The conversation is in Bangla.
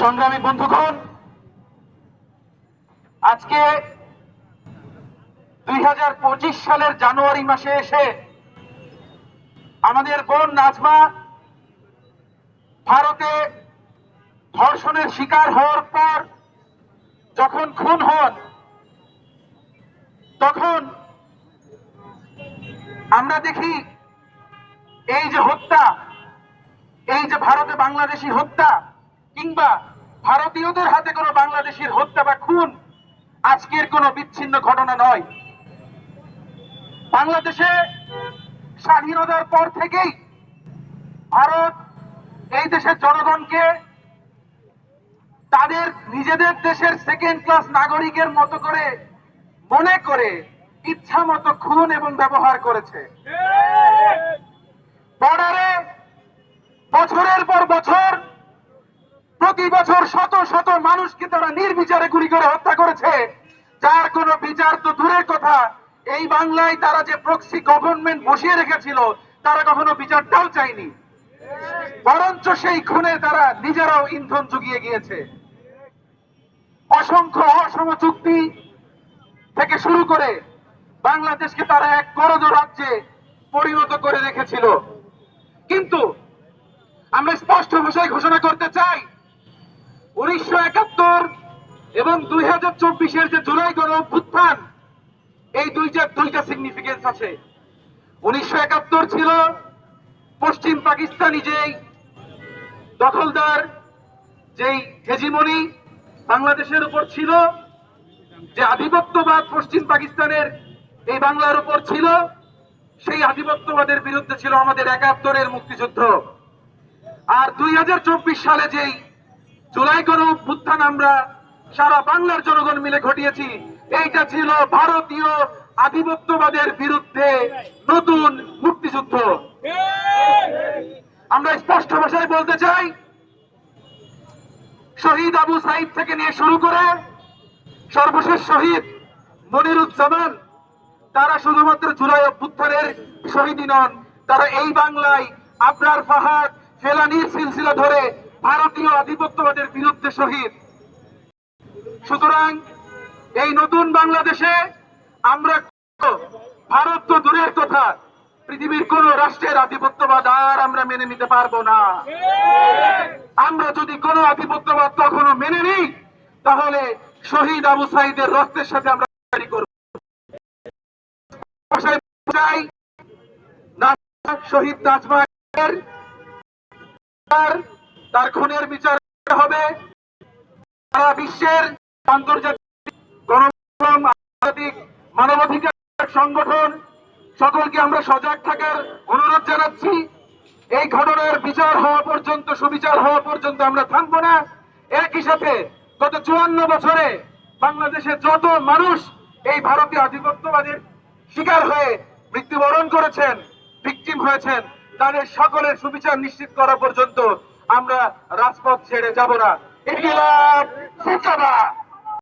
সংগ্রামী বন্ধুগণ, আজকে দুই হাজার পঁচিশ সালের জানুয়ারি মাসে এসে আমাদের বোন নাজমা ভারতে ধর্ষণের শিকার হওয়ার পর যখন খুন হন, তখন আমরা দেখি এই যে হত্যা, এই যে ভারতে বাংলাদেশি হত্যা কিংবা ভারতীয়দের হাতে কোনো বাংলাদেশির হত্যা বা খুন আজকের কোনো বিচ্ছিন্ন ঘটনা নয়। বাংলাদেশে স্বাধীনতার পর থেকেই ভারত এই দেশের জনগণকে তাদের নিজেদের দেশের সেকেন্ড ক্লাস নাগরিকের মতো করে মনে করে ইচ্ছা মতো খুন এবং ব্যবহার করেছে। বর্ডারে বছরের পর বছর শত শত মানুষকে তারা নির্বিচারে গুলি করে হত্যা করেছে, যার কোনো বিচার তো দূরের কথা। এই বাংলায় তারা যে প্রক্সি গভর্নমেন্ট বসিয়ে রেখেছিল, তারা কখনো বিচারটাও চায়নি। বরঞ্চ সেই খুনে তারা নিজেরাও ইন্ধন জুগিয়ে গিয়েছে। অসংখ্য অসম চুক্তি থেকে শুরু করে বাংলাদেশকে তারা এক করজ রাজ্যে পরিণত করে রেখেছিল। কিন্তু আমরা স্পষ্ট ভাষায় ঘোষণা করতে চাই উনিশশো একাত্তর এবং দুই হাজার চব্বিশের যে জুলাই গণ অভ্যুত্থান, এই দুইটা দুইটা সিগনিফিকেন্স আছে। উনিশশো একাত্তর ছিল পশ্চিম পাকিস্তানি যেই দখলদার, যেই হেজিমনি বাংলাদেশের উপর ছিল, যে আধিপত্যবাদ পশ্চিম পাকিস্তানের এই বাংলার উপর ছিল, সেই আধিপত্যবাদের বিরুদ্ধে ছিল আমাদের একাত্তরের মুক্তিযুদ্ধ। আর দুই হাজার চব্বিশ সালে যেই জুলাই গণ অভ্যুত্থান আমরা সারা বাংলার জনগণ মিলে ঘটিয়েছি। এইটা ছিল ভারতীয় আধিপত্যবাদের বিরুদ্ধে নতুন মুক্তিযুদ্ধ। আমরা স্পষ্ট ভাষায় বলতে চাই, শহীদ আবু সাইদ থেকে নিয়ে শুরু করে সর্বশেষ শহীদ মনিরুজ্জামান, তারা শুধুমাত্র জুলাই অভ্যুত্থানের শহীদই নন, তারা এই বাংলায় আবরার ফাহাদ, ফেলানির সিলসিলা ধরে ভারতীয় আধিপত্যবাদের বিরুদ্ধে শহীদ। সুতরাং এই নতুন বাংলাদেশে আমরা ভারত তো দূরের কথা, পৃথিবীর কোন রাষ্ট্রের আধিপত্যবাদ আর আমরা মেনে নিতে পারব না। আমরা যদি কোন আধিপত্যবাদ কখনো মেনে নিই, তাহলে শহীদ আবু সাইদের রক্তের সাথে আমরা লড়াই করব। শহীদ তাজমাহের তার খুনের বিচার হবে। সারা বিশ্বের আন্তর্জাতিক আন্তর্জাতিক মানবাধিকার সংগঠন সকলকে আমরা সজাগ থাকার অনুরোধ জানাচ্ছি। এই ঘটনার বিচার হওয়া পর্যন্ত, সুবিচার হওয়া পর্যন্ত আমরা থামবো না। একই সাথে গত চুয়ান্ন বছরে বাংলাদেশের যত মানুষ এই ভারতীয় আধিপত্যবাদের শিকার হয়ে মৃত্যুবরণ করেছেন ভিকটিম হয়েছেন, তাদের সকলের সুবিচার নিশ্চিত করা পর্যন্ত আমরা রাজপথ ছেড়ে যাব না। ইনকিলাব